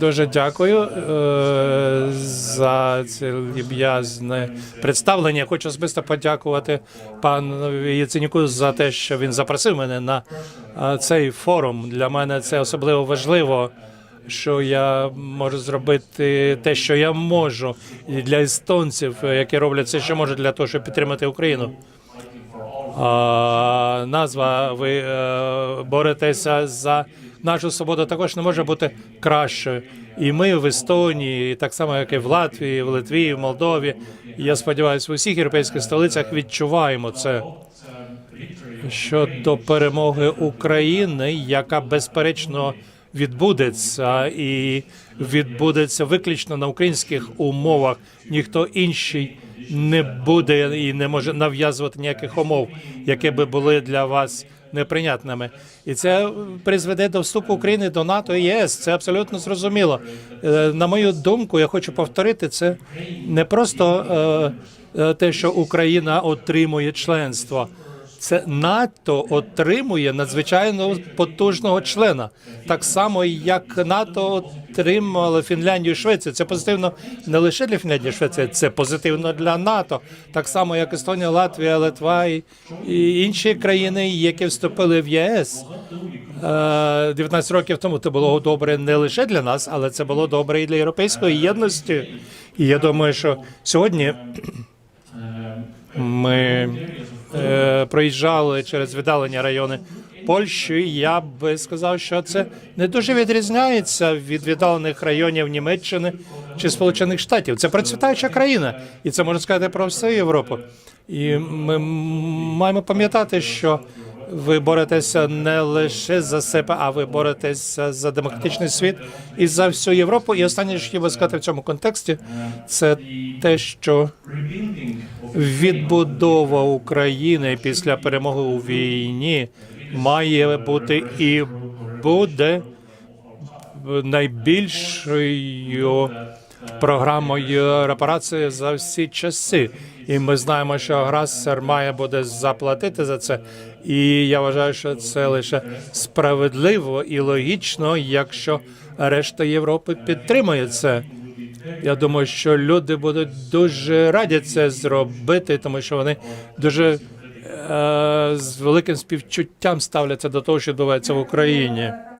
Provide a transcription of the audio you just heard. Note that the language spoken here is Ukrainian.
Дуже дякую е, за це люб'язне представлення. Хочу особисто подякувати пану Яценюку за те, що він запросив мене на е, цей форум. Для мене це особливо важливо, що я можу зробити те, що я можу, і для естонців, які роблять все, що можуть для того, щоб підтримати Україну. Назва ви е, боретеся за нашу свободу також не може бути кращою. І ми в Естонії, так само як і в Латвії, в Литві, в Молдові. Я сподіваюся, в усіх європейських столицях відчуваємо це щодо перемоги України, яка безперечно відбудеться, і відбудеться виключно на українських умовах. Ніхто інший не буде і не може нав'язувати ніяких умов, які би були для вас неприйнятними. І це призведе до вступу України до НАТО і ЄС. Це абсолютно зрозуміло. Е, На мою думку, я хочу повторити це не просто е, е, те, що Україна отримує членство. Це НАТО отримує надзвичайно потужного члена, так само як НАТО отримало Фінляндію і Швецію. Це позитивно не лише для Фінляндії, і Швеції, це позитивно для НАТО, так само як Естонія, Латвія, Литва і, інші країни, які вступили в ЄС. Е, 19 років тому це було добре не лише для нас, але це було добре і для європейської єдності. І я думаю, що сьогодні ми е, проїжджали через віддалені райони Польщі. Я би сказав, що це не дуже відрізняється від віддалених районів Німеччини чи Сполучених Штатів. Це процвітаюча країна, і це можна сказати про всю Європу. І ми маємо пам'ятати, що ви боретеся не лише за себе, а ви боретеся за демократичний світ і за всю Європу. І останнє, що хотів би сказати в цьому контексті, це те, що відбудова України після перемоги у війні має бути і буде найбільшою програмою репарації за всі часи. І ми знаємо, що агресор має буде заплатити за це. І я вважаю, що це лише справедливо і логічно, якщо решта Європи підтримує це. Я думаю, що люди будуть дуже раді це зробити, тому що вони дуже е, з великим співчуттям ставляться до того, що відбувається в Україні.